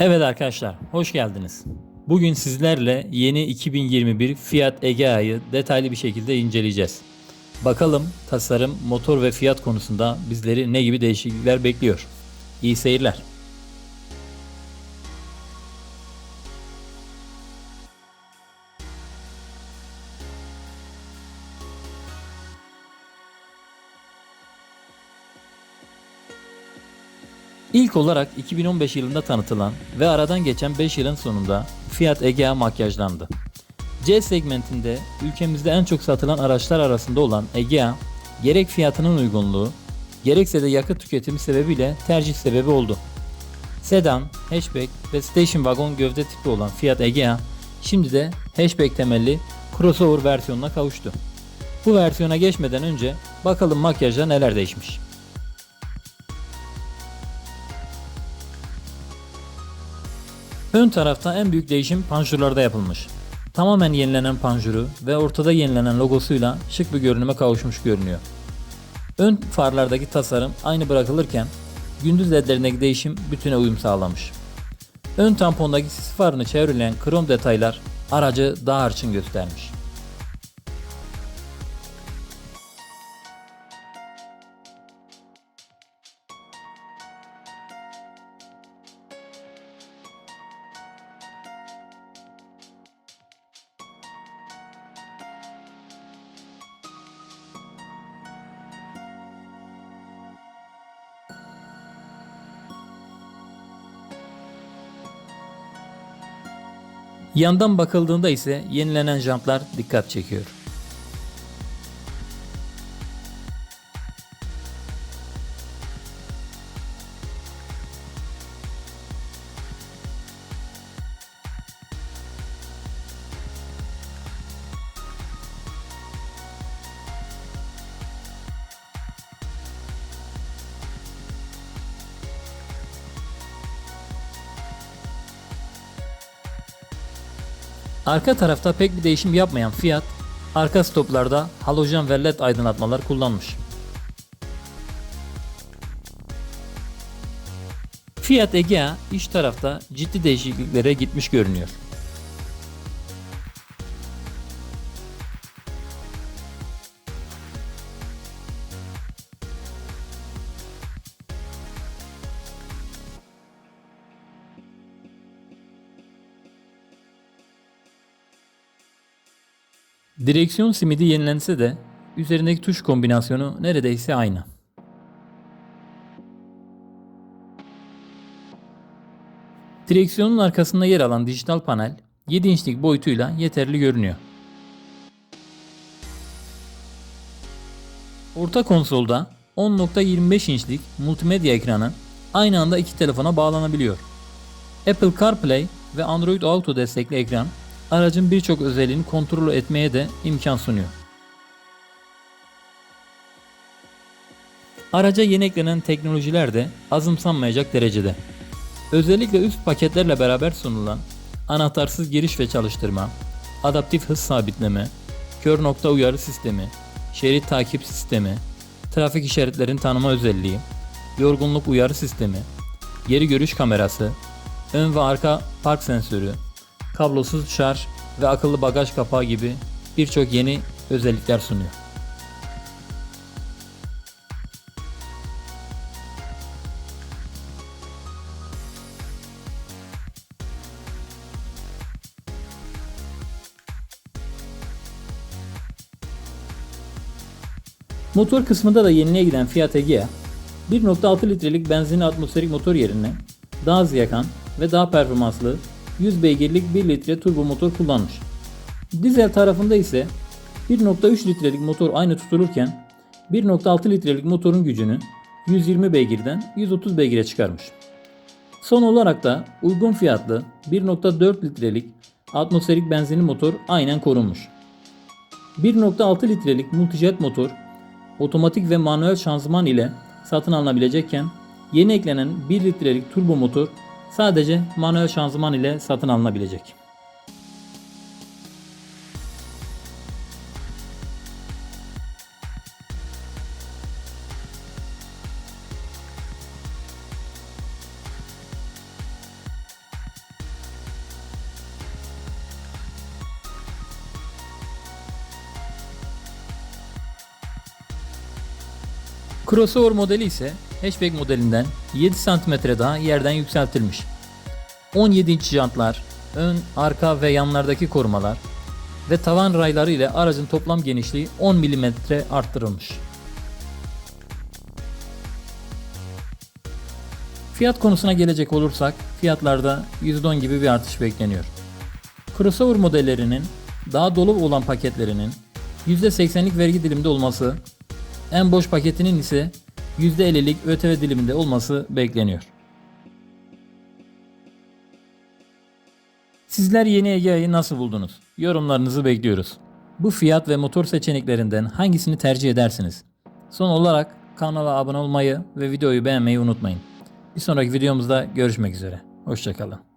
Evet arkadaşlar, hoş geldiniz. Bugün sizlerle yeni 2021 Fiat Egea'yı detaylı bir şekilde inceleyeceğiz. Bakalım tasarım, motor ve fiyat konusunda bizleri ne gibi değişiklikler bekliyor. İyi seyirler. İlk olarak 2015 yılında tanıtılan ve aradan geçen 5 yılın sonunda Fiat Egea makyajlandı. C segmentinde ülkemizde en çok satılan araçlar arasında olan Egea, gerek fiyatının uygunluğu, gerekse de yakıt tüketimi sebebiyle tercih sebebi oldu. Sedan, hatchback ve station wagon gövde tipi olan Fiat Egea, şimdi de hatchback temelli crossover versiyonuna kavuştu. Bu versiyona geçmeden önce bakalım makyajda neler değişmiş. Ön tarafta en büyük değişim panjurlarda yapılmış. Tamamen yenilenen panjuru ve ortada yenilenen logosuyla şık bir görünüme kavuşmuş görünüyor. Ön farlardaki tasarım aynı bırakılırken gündüz ledlerindeki değişim bütüne uyum sağlamış. Ön tampondaki sis farını çevreleyen krom detaylar aracı daha hırçın göstermiş. Yandan bakıldığında ise yenilenen jantlar dikkat çekiyor. Arka tarafta pek bir değişim yapmayan Fiat, arka stoplarda halojen ve led aydınlatmalar kullanmış. Fiat Egea iç tarafta ciddi değişikliklere gitmiş görünüyor. Direksiyon simidi yenilense de üzerindeki tuş kombinasyonu neredeyse aynı. Direksiyonun arkasında yer alan dijital panel 7 inçlik boyutuyla yeterli görünüyor. Orta konsolda 10.25 inçlik multimedya ekranı aynı anda iki telefona bağlanabiliyor. Apple CarPlay ve Android Auto destekli ekran aracın birçok özelliğini kontrol etmeye de imkan sunuyor. Araca yeni eklenen teknolojiler de azımsanmayacak derecede. Özellikle üst paketlerle beraber sunulan anahtarsız giriş ve çalıştırma, adaptif hız sabitleme, kör nokta uyarı sistemi, şerit takip sistemi, trafik işaretlerin tanıma özelliği, yorgunluk uyarı sistemi, geri görüş kamerası, ön ve arka park sensörü, kablosuz şarj ve akıllı bagaj kapağı gibi birçok yeni özellikler sunuyor. Motor kısmında da yeniliğe giden Fiat Egea 1.6 litrelik benzinli atmosferik motor yerine daha az yakan ve daha performanslı 100 beygirlik 1 litre turbo motor kullanmış. Dizel tarafında ise 1.3 litrelik motor aynı tutulurken 1.6 litrelik motorun gücünü 120 beygirden 130 beygire çıkarmış. Son olarak da uygun fiyatlı 1.4 litrelik atmosferik benzinli motor aynen korunmuş. 1.6 litrelik multijet motor otomatik ve manuel şanzıman ile satın alınabilecekken yeni eklenen 1 litrelik turbo motor Sadece manuel şanzıman ile satın alınabilecek. Crossover modeli ise hatchback modelinden 7 cm daha yerden yükseltilmiş. 17 inç jantlar, ön, arka ve yanlardaki korumalar ve tavan rayları ile aracın toplam genişliği 10 mm arttırılmış. Fiyat konusuna gelecek olursak fiyatlarda %10 gibi bir artış bekleniyor. Crossover modellerinin daha dolu olan paketlerinin %80'lik vergi diliminde olması, en boş paketinin ise %50'lik ÖTV diliminde olması bekleniyor. Sizler yeni Egea'yı nasıl buldunuz? Yorumlarınızı bekliyoruz. Bu fiyat ve motor seçeneklerinden hangisini tercih edersiniz? Son olarak kanala abone olmayı ve videoyu beğenmeyi unutmayın. Bir sonraki videomuzda görüşmek üzere. Hoşçakalın.